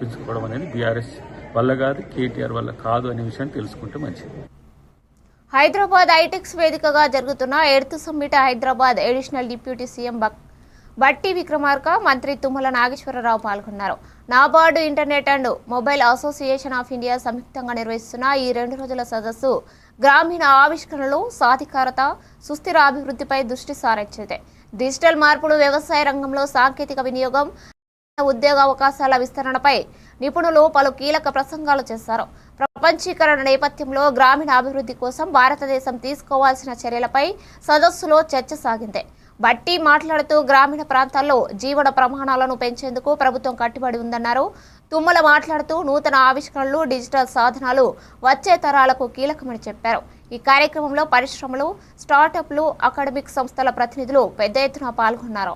పెంచుకోవడం అనేది బీఆర్ఎస్ వల్ల కాదు కేటీఆర్ వల్ల కాదు అనే విషయాన్ని తెలుసుకుంటే మంచిది. హైదరాబాద్ ఐటెక్స్ వేదికగా జరుగుతున్న earth summit Hyderabad additional deputy CM బక్ బట్టి విక్రమార్క మంత్రి తుమ్మల నాగేశ్వరరావు పాల్గొన్నారు. NABARD internet and mobile association of India సంయుక్తంగా నిర్వహిస్తున్న ఈ రెండు రోజుల సదస్సు గ్రామీణ ఆవిష్కరణలు సాధికారత సుస్థిర అభివృద్ధిపై దృష్టి సారించింది. డిజిటల్ మార్పులు వ్యవసాయ రంగంలో సాంకేతిక వినియోగం ఉద్యోగ అవకాశాల విస్తరణపై నిపుణులు పలు కీలక ప్రసంగాలు చేశారు. ప్రపంచీకరణ నేపథ్యంలో గ్రామీణ అభివృద్ధి కోసం భారతదేశం తీసుకోవాల్సిన చర్యలపై సదస్సులో చర్చ సాగింది. బట్టి మాట్లాడుతూ గ్రామీణ ప్రాంతాల్లో జీవన ప్రమాణాలను పెంచేందుకు ప్రభుత్వం కట్టుబడి ఉందన్నారు. తుమ్మల మాట్లాడుతూ నూతన ఆవిష్కరణలు డిజిటల్ సాధనాలు వచ్చే తరాలకు కీలకమని చెప్పారు. ఈ కార్యక్రమంలో పరిశ్రమలు స్టార్టప్లు అకాడమిక్ సంస్థల ప్రతినిధులు పెద్ద ఎత్తున పాల్గొన్నారు.